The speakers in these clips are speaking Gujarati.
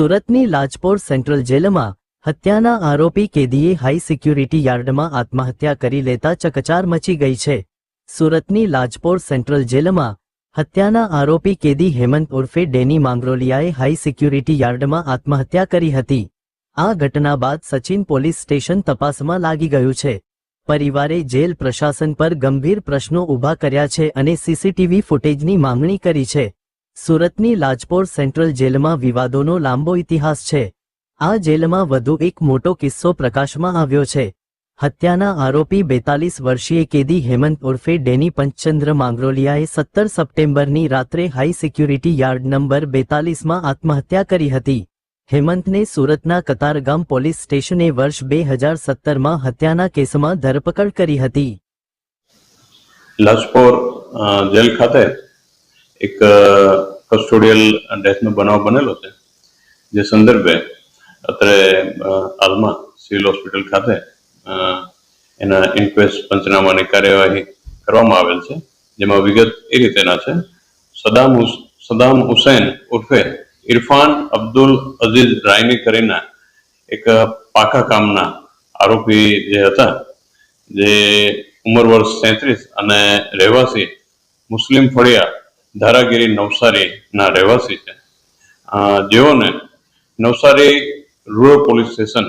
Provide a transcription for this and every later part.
સુરતની લાજપોર સેન્ટ્રલ જેલમાં હત્યાના આરોપી કેદીએ હાઈ સિક્યુરિટી યાર્ડમાં આત્મહત્યા કરી લેતા ચકચાર મચી ગઈ છે. સુરતની લાજપોર સેન્ટ્રલ જેલમાં હત્યાના આરોપી કેદી હેમંત ઉર્ફે ડેની માંગરોલિયાએ હાઈ સિક્યુરિટી યાર્ડમાં આત્મહત્યા કરી હતી. આ ઘટના બાદ સચિન પોલીસ સ્ટેશન તપાસમાં લાગી ગયું છે. પરિવારે જેલ પ્રશાસન પર ગંભીર પ્રશ્નો ઊભા કર્યા છે અને સીસીટીવી ફૂટેજની માંગણી કરી છે. સુરતની લાજપોર સેન્ટ્રલ જેલમાં વિવાદોનો લાંબો ઇતિહાસ છે. આ જેલમાં વધુ એક મોટો કિસ્સો પ્રકાશમાં આવ્યો છે. હત્યાના આરોપી બેતાલીસ વર્ષીય કેદી હેમંત ઉર્ફે ડેની પંચચંદ્ર માંગરોલિયાએ સત્તર સપ્ટેમ્બરની રાત્રે હાઈ સિક્યુરિટી યાર્ડ નંબર બેતાલીસમાં આત્મહત્યા કરી હતી. હેમંતને સુરતના કતારગામ પોલીસ સ્ટેશને વર્ષ બે હજાર સત્તરમાં હત્યાના કેસમાં ધરપકડ કરી હતી. લાજપોર જેલ ખાતે એક કસ્ટોડિયલ ડેથનો બનાવ બનેલો છે. જે સંદર્ભે અત્યારે હાલમાં સિવિલ હોસ્પિટલ ખાતે એના ઇન્ક્વેસ્ટ પંચનામાની કાર્યવાહી કરવામાં આવેલ છે. જેમાં વિગત એ રીતેના છે. સદામ સદામ હુસૈન ઉર્ફે ઇરફાન અબ્દુલ અઝીઝ રાયની કરીને એક પાકા કામના આરોપી જે હતા, જે ઉંમર વર્ષ સેત્રીસ અને રહેવાસી મુસ્લિમ ફળિયા ધારાગીરી નવસારીના રહેવાસી છે. જેઓને નવસારી રૂરલ પોલીસ સ્ટેશન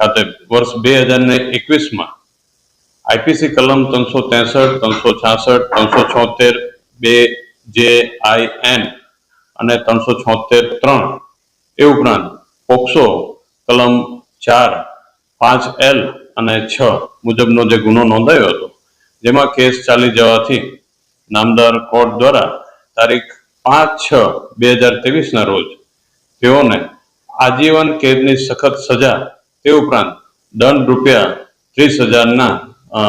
ખાતે વર્ષ બે હજાર ને એકવીસમાં આઈપીસી કલમ ત્રણસો ત્રેસઠ, ત્રણસો છાસઠ, ત્રણસો છોતેર, બે જે આઈ એન અને ત્રણસો છોતેર ત્રણ એ ઉપરાંત પોક્સો કલમ ચાર, પાંચ એલ અને છ મુજબનો જે ગુનો નોંધાયો હતો, જેમાં કેસ ચાલી જવાથી નામદાર કોર્ટ દ્વારા તારીખ પાંચ છ બે હજાર ત્રેવીસના રોજ તેઓને આજીવન કેદની સખત સજા તે ઉપરાંત દંડ રૂપિયા ત્રીસ હજારના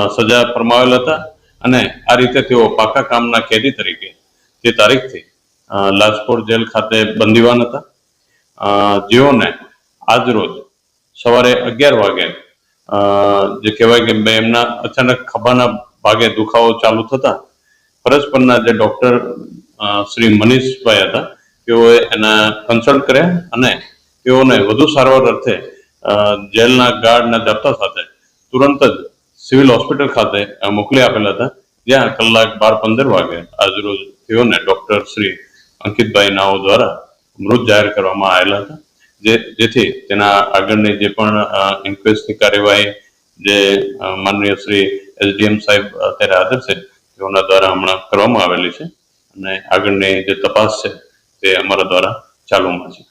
સજા ફરમાવેલ હતા અને આ રીતે તેઓ પાકા કામના કેદી તરીકે તે તારીખથી લાજપોર જેલ ખાતે બંદીવાન હતા. જેઓને આજરોજ સવારે અગિયાર વાગે જે કહેવાય કે એમના અચાનક ખભાના ભાગે દુખાવો ચાલુ થતા ફરજ પરના જે ડોક્ટર શ્રી મનીષભાઈ હતા, તેઓએ એના કન્સલ્ટ કર્યા અને તેઓને વધુ સારવાર અર્થે જેલના ગાર્ડના દફતર સાથે તુરંત જ સિવિલ હોસ્પિટલ ખાતે મોકલી આપેલા હતા. જ્યાં કલાક બાર પંદર વાગે આજરોજ તેઓને ડોક્ટર શ્રી અંકિતભાઈ નાઓ દ્વારા મૃત જાહેર કરવામાં આવેલા હતા. જે, જેથી તેના આગળની જે પણ ઇન્ક્વેસ્ટની કાર્યવાહી જે માનનીય શ્રી એસડીએમ સાહેબ અત્યારે હાજર છે તેઓના દ્વારા હમણાં કરવામાં આવેલી છે અને આગળની જે તપાસ છે તે અમારા દ્વારા ચાલુમાં છે.